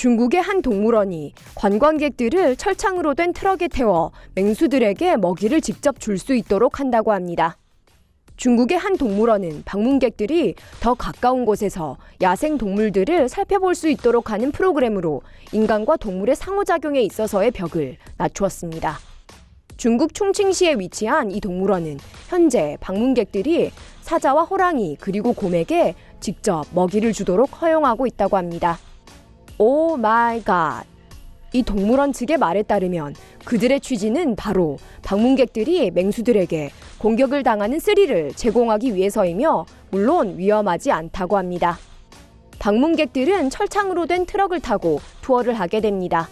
중국의 한 동물원이 관광객들을 철창으로 된 트럭에 태워 맹수들에게 먹이를 직접 줄 수 있도록 한다고 합니다. 중국의 한 동물원은 방문객들이 더 가까운 곳에서 야생 동물들을 살펴볼 수 있도록 하는 프로그램으로 인간과 동물의 상호작용에 있어서의 벽을 낮추었습니다. 중국 충칭시에 위치한 이 동물원은 현재 방문객들이 사자와 호랑이 그리고 곰에게 직접 먹이를 주도록 허용하고 있다고 합니다. 오 마이 갓. 이 동물원 측의 말에 따르면 그들의 취지는 바로 방문객들이 맹수들에게 공격을 당하는 스릴을 제공하기 위해서이며 물론 위험하지 않다고 합니다. 방문객들은 철창으로 된 트럭을 타고 투어를 하게 됩니다.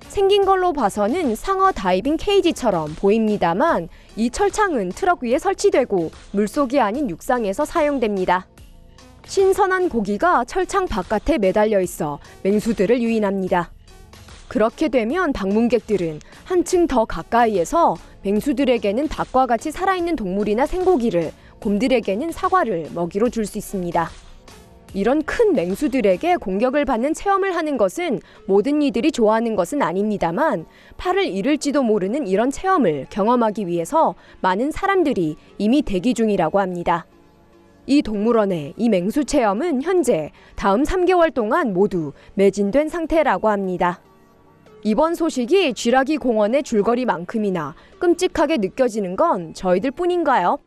생긴 걸로 봐서는 상어 다이빙 케이지처럼 보입니다만 이 철창은 트럭 위에 설치되고 물속이 아닌 육상에서 사용됩니다. 신선한 고기가 철창 바깥에 매달려 있어 맹수들을 유인합니다. 그렇게 되면 방문객들은 한층 더 가까이에서 맹수들에게는 닭과 같이 살아있는 동물이나 생고기를, 곰들에게는 사과를 먹이로 줄 수 있습니다. 이런 큰 맹수들에게 공격을 받는 체험을 하는 것은 모든 이들이 좋아하는 것은 아닙니다만 팔을 잃을지도 모르는 이런 체험을 경험하기 위해서 많은 사람들이 이미 대기 중이라고 합니다. 이 동물원의 이 맹수 체험은 현재 다음 3개월 동안 모두 매진된 상태라고 합니다. 이번 소식이 쥐라기 공원의 줄거리만큼이나 끔찍하게 느껴지는 건 저희들 뿐인가요?